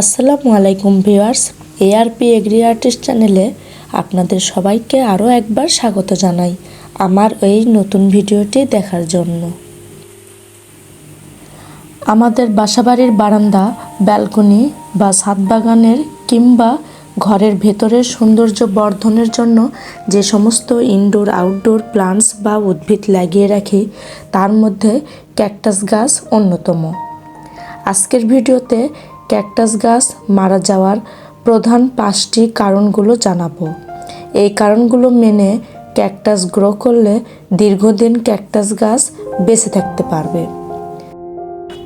আসসালামু আলাইকুম viewers ARP agri artist চ্যানেলে আপনাদের সবাইকে আরও একবার স্বাগত জানাই আমার এই নতুন ভিডিওটি দেখার জন্য। আমাদের বাসাবাড়ির বারান্দা, ব্যালকনি বা ছাদ বাগানের কিংবা ঘরের ভেতরের সৌন্দর্য বর্ধনের জন্য যে সমস্ত ইনডোর আউটডোর প্লান্টস বা উদ্ভিদ লাগিয়ে রাখি, তার মধ্যে ক্যাকটাস গাছ অন্যতম। আজকের ভিডিওতে ক্যাকটাস গাছ মারা যাওয়ার প্রধান পাঁচটি কারণগুলো জানাব। এই কারণগুলো মেনে ক্যাকটাস গ্রো করলে দীর্ঘদিন ক্যাকটাস গাছ বেঁচে থাকতে পারবে।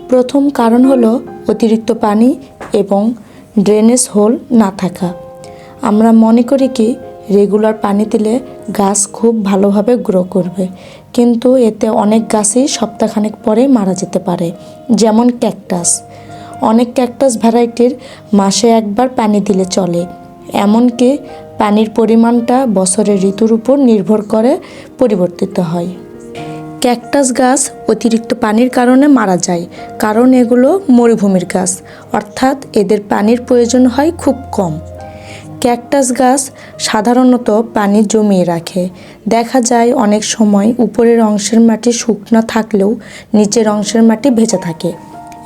প্রথম কারণ হলো অতিরিক্ত পানি এবং ড্রেনেজ হোল না থাকা। আমরা মনে করি কি রেগুলার পানি দিলে গাছ খুব ভালোভাবে গ্রো করবে। কিন্তু এতে অনেক গাছই সপ্তাহখানেক পরেই মারা যেতে পারে, যেমন ক্যাকটাস অনেক ক্যাকটাস ভ্যারাইটির মাসে একবার পানি দিলে চলে, এমনকি পানির পরিমাণটা বছরের ঋতুর উপর নির্ভর করে পরিবর্তিত হয়। ক্যাকটাস গাছ অতিরিক্ত পানির কারণে মারা যায়, কারণ এগুলো মরুভূমির গাছ, অর্থাৎ এদের পানির প্রয়োজন হয় খুব কম। ক্যাকটাস গাছ সাধারণত পানি জমিয়ে রাখে। দেখা যায় অনেক সময় উপরের অংশের মাটি শুকনা থাকলেও নিচের অংশের মাটি ভেজে থাকে।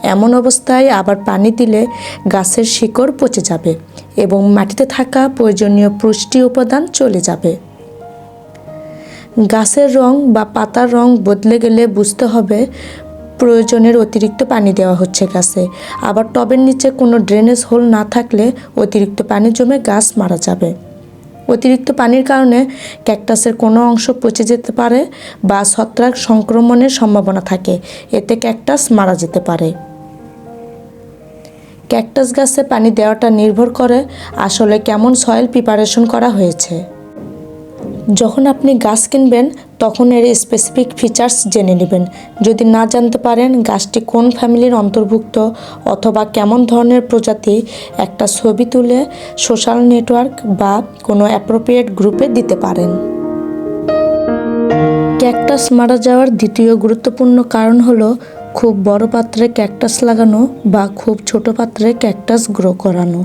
এমন অবস্থায় আবার পানি দিলে গাছের শিকড় পচে যাবে এবং মাটিতে থাকা প্রয়োজনীয় পুষ্টি উপাদান চলে যাবে। গাছের রং বা পাতার রং বদলে গেলে বুঝতে হবে প্রয়োজনের অতিরিক্ত পানি দেওয়া হচ্ছে গাছে। আবার টবের নিচে কোনো ড্রেনেজ হোল না থাকলে অতিরিক্ত পানি জমে গাছ মারা যাবে। অতিরিক্ত পানির কারণে ক্যাকটাসের কোনো অংশ পচে যেতে পারে বা ছত্রাক সংক্রমণের সম্ভাবনা থাকে। এতে ক্যাকটাস মারা যেতে পারে। ক্যাকটাস গাছে পানি দেওয়াটা নির্ভর করে আসলে কেমন সয়েল প্রিপারেশন করা হয়েছে। যখন আপনি গাছ কিনবেন, তখন এর স্পেসিফিক ফিচার্স জেনে নেবেন। যদি না জানতে পারেন গাছটি কোন ফ্যামিলির অন্তর্ভুক্ত অথবা কেমন ধরনের প্রজাতি, একটা ছবি তুলে সোশ্যাল নেটওয়ার্ক বা কোনো অ্যাপ্রোপ্রিয়েট গ্রুপে দিতে পারেন। ক্যাকটাস মারা যাওয়ার দ্বিতীয় গুরুত্বপূর্ণ কারণ হলো খুব বড় পাত্রে ক্যাকটাস লাগানো বা খুব ছোট পাত্রে ক্যাকটাস গ্রো করানো।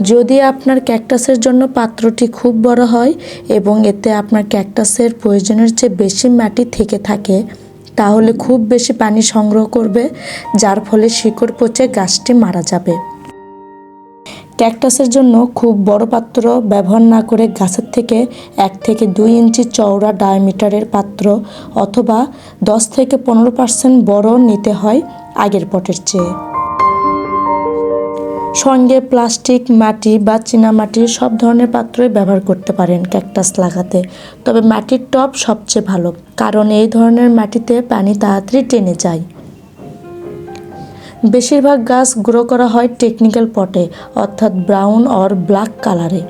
যদি আপনার ক্যাকটাসের জন্য পাত্রটি খুব বড় হয় এবং এতে আপনার ক্যাকটাসের প্রয়োজনের চেয়ে বেশি মাটি থেকে থাকে, তাহলে খুব বেশি পানি সংগ্রহ করবে, যার ফলে শিকড় পচে গাছটি মারা যাবে। ক্যাকটাসের জন্য খুব বড় পাত্র ব্যবহার না করে গাছের থেকে এক থেকে দুই ইঞ্চি চওড়া ডায়ামিটারের পাত্র অথবা দশ থেকে পনেরো পার্সেন্ট বড় নিতে হয় আগের পটের চেয়ে। সঙ্গে প্লাস্টিক, মাটি বা চীনামাটির সব ধরনের পাত্রই ব্যবহার করতে পারেন ক্যাকটাস লাগাতে। তবে মাটির টব সবচেয়ে ভালো, কারণ এই ধরনের মাটিতে পানি তাড়াতাড়ি টেনে যায়। বেশিরভাগ গাছ গ্রো করা হয় টেকনিক্যাল পটে, অর্থাৎ ব্রাউন অর ব্ল্যাক কালারে।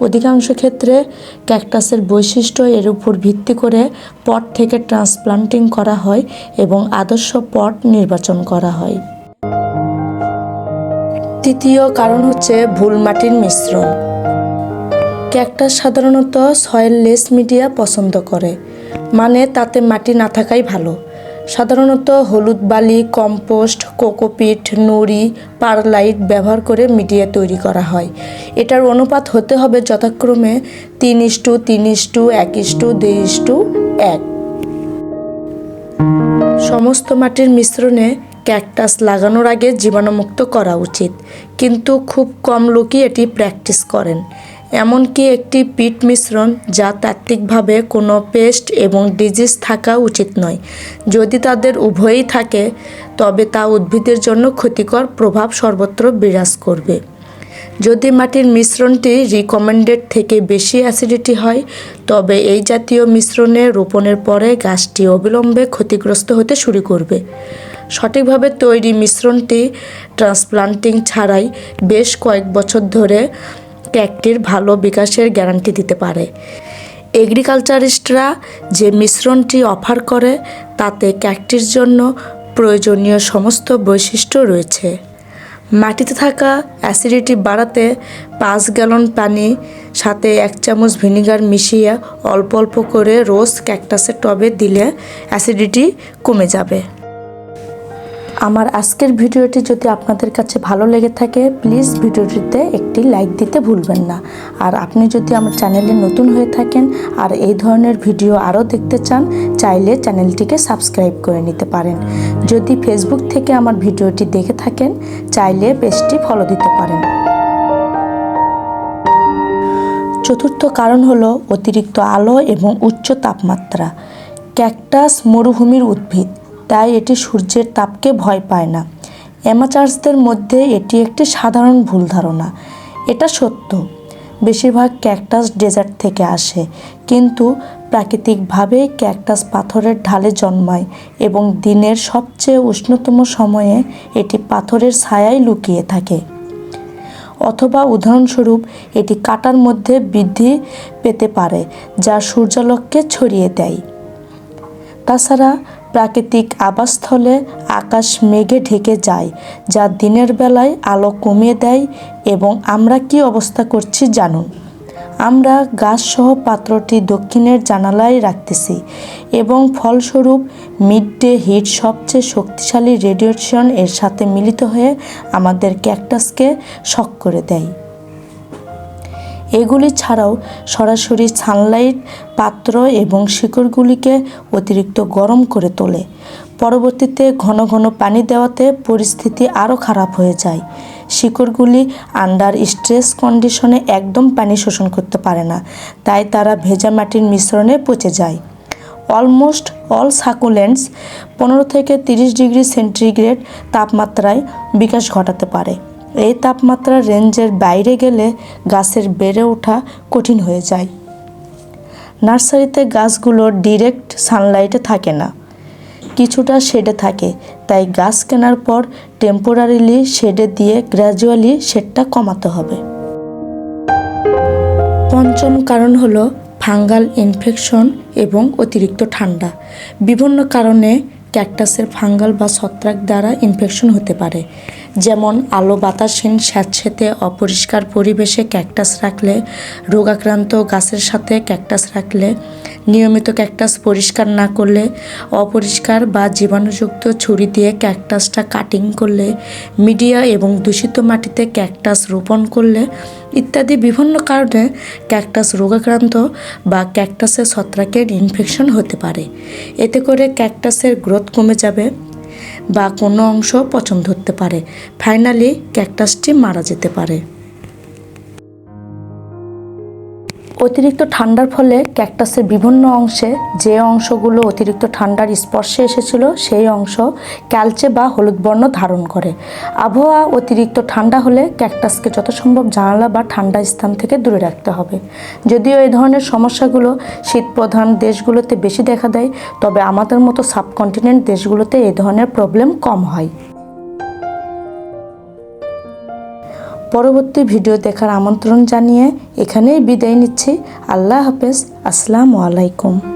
অধিকাংশ ক্ষেত্রে ক্যাকটাসের বৈশিষ্ট্য এর উপর ভিত্তি করে পট থেকে ট্রান্সপ্লান্টিং করা হয় এবং আদর্শ পট নির্বাচন করা হয়। তৃতীয় কারণ হচ্ছে ভুল মাটির মিশ্রণ। ক্যাকটাস সাধারণত সয়েল লেস মিডিয়া পছন্দ করে মানে তাতে মাটি না থাকাই ভালো। সাধারণত হলুদ বালি, কম্পোস্ট, কোকোপিট, নুড়ি, পারলাইট ব্যবহার করে মিডিয়া তৈরি করা হয়। এটার অনুপাত হতে হবে যথাক্রমে তিন ইস্টু তিন ইস্টু এক ইস্টু দুই ইস্টু এক। সমস্ত মাটির মিশ্রণে ক্যাকটাস লাগানোর আগে জীবাণুমুক্ত করা উচিত। কিন্তু খুব কম লোকই এটি প্র্যাকটিস করেন। এমনকি একটি পিট মিশ্রণ যা তাত্ত্বিকভাবে কোনো পেস্ট এবং ডিজিজ থাকা উচিত নয়। যদি তাদের উভয়ই থাকে, তবে তা উদ্ভিদের জন্য ক্ষতিকর প্রভাব সর্বত্র বিরাজ করবে। যদি মাটির মিশ্রণটি রিকমেন্ডেড থেকে বেশি অ্যাসিডিটি হয়, তবে এই জাতীয় মিশ্রণে রোপণের পরে গাছটি অবিলম্বে ক্ষতিগ্রস্ত হতে শুরু করবে। সঠিকভাবে তৈরি মিশ্রণটি ট্রান্সপ্লান্টিং ছাড়াই বেশ কয়েক বছর ধরে ক্যাকটির ভালো বিকাশের গ্যারান্টি দিতে পারে। এগ্রিকালচারিস্টরা যে মিশ্রণটি অফার করে, তাতে ক্যাকটির জন্য প্রয়োজনীয় সমস্ত বৈশিষ্ট্য রয়েছে। মাটিতে থাকা অ্যাসিডিটি বাড়াতে পাঁচ গ্যালন পানি, সাথে এক চামচ ভিনিগার মিশিয়ে অল্প অল্প করে রোজ ক্যাকটাসের টবে দিলে অ্যাসিডিটি কমে যাবে। আমার আজকের ভিডিওটি যদি আপনাদের কাছে ভালো লেগে থাকে প্লিজ ভিডিওটিতে একটি লাইক দিতে ভুলবেন না। আর আপনি যদি আমার চ্যানেলে নতুন হয়ে থাকেন আর এই ধরনের ভিডিও আরও দেখতে চান, চাইলে চ্যানেলটিকে সাবস্ক্রাইব করে নিতে পারেন। যদি ফেসবুক থেকে আমার ভিডিওটি দেখে থাকেন, চাইলে পেজটি ফলো দিতে পারেন। চতুর্থ কারণ হলো অতিরিক্ত আলো এবং উচ্চ তাপমাত্রা। ক্যাকটাস মরুভূমির উদ্ভিদ। তাই এটি সূর্যের তাপকে ভয় পায় না। অ্যামাচার্সদের মধ্যে এটি একটি সাধারণ ভুল ধারণা। এটা সত্য। বেশিরভাগ ক্যাকটাস ডেজার্ট থেকে আসে, কিন্তু প্রাকৃতিকভাবে ক্যাকটাস পাথরের ঢালে জন্মায় এবং দিনের সবচেয়ে উষ্ণতম সময়ে এটি পাথরের ছায়ায় লুকিয়ে থাকে। অথবা উদাহরণস্বরূপ, এটি কাটার মধ্যে বৃদ্ধি পেতে পারে, যা সূর্যালোককে ছড়িয়ে দেয়। তাছাড়া প্রাকৃতিক আবাসস্থলে আকাশ মেঘে ঢেকে যায়, যা দিনের বেলায় আলো কমিয়ে দেয় এবং আমরা কি অবস্থা করছি জানুন। আমরা গাছসহ পাত্রটি দক্ষিণের জানালায় রাখতেছি এবং ফলস্বরূপ মিড ডে হিট সবচেয়ে শক্তিশালী রেডিয়েশন এর সাথে মিলিত হয়ে আমাদের ক্যাকটাসকে শক করে দেয়। এগুলি ছাড়াও সরাসরি সানলাইট, পাত্র এবং শিকড়গুলিকে অতিরিক্ত গরম করে তোলে। পরবর্তীতে ঘন ঘন পানি দেওয়াতে পরিস্থিতি আরও খারাপ হয়ে যায়। শিকড়গুলি আন্ডার স্ট্রেস কন্ডিশনে একদম পানি শোষণ করতে পারে না, তাই তারা ভেজা মাটির মিশ্রণে পচে যায়। অলমোস্ট অল সাকুলেন্টস পনেরো থেকে তিরিশ ডিগ্রি সেন্টিগ্রেড তাপমাত্রায় বিকাশ ঘটাতে পারে। এই তাপমাত্রা রেঞ্জের বাইরে গেলে গাছের বেড়ে ওঠা কঠিন হয়ে যায়। নার্সারিতে গাছগুলো ডিরেক্ট সানলাইটে থাকে না। কিছুটা শেডে থাকে, তাই গাছ কেনার পর টেম্পোরারিলি শেডে দিয়ে গ্র্যাজুয়ালি শেডটা কমাতে হবে। পঞ্চম কারণ হলো ফাঙ্গাল ইনফেকশন এবং অতিরিক্ত ঠান্ডা। বিভিন্ন কারণে ক্যাকটাসের ফাঙ্গাল বা ছত্রাক দ্বারা ইনফেকশন হতে পারে। যেমন আলো বাতাসহীন স্যাঁতসেঁতে অপরিষ্কার পরিবেশে ক্যাকটাস রাখলে, রোগাক্রান্ত গাছের সাথে ক্যাকটাস রাখলে, নিয়মিত ক্যাকটাস পরিষ্কার না করলে, অপরিষ্কার বা জীবাণুযুক্ত ছুরি দিয়ে ক্যাকটাসটা কাটিং করলে, মিডিয়া এবং দূষিত মাটিতে ক্যাকটাস রোপণ করলে ইত্যাদি বিভিন্ন কারণে ক্যাকটাস রোগাক্রান্ত বা ক্যাকটাসের ছত্রাকের ইনফেকশন হতে পারে। এতে করে ক্যাকটাসের গ্রোথ কমে যাবে বা কোনো অংশ পছন্দ ধরতে পারে। ফাইনালি ক্যাকটাসটি মারা যেতে পারে। অতিরিক্ত ঠান্ডার ফলে ক্যাকটাসের বিভিন্ন অংশে যে অংশগুলো অতিরিক্ত ঠান্ডার স্পর্শে এসেছিল, সেই অংশ ক্যালচে বা হলুদ বর্ণ ধারণ করে। আবহাওয়া অতিরিক্ত ঠান্ডা হলে ক্যাকটাসকে যত সম্ভব জানালা বা ঠান্ডা স্থান থেকে দূরে রাখতে হবে। যদিও এই ধরনের সমস্যাগুলো শীতপ্রধান দেশগুলোতে বেশি দেখা দেয়, তবে আমাদের মতো সাবকন্টিনেন্ট দেশগুলোতে এই ধরনের প্রবলেম কম হয়। পরবর্তী ভিডিও দেখার আমন্ত্রণ জানিয়ে এখানেই বিদায় নিচ্ছি। আল্লাহ হাফেজ। আসসালামু আলাইকুম।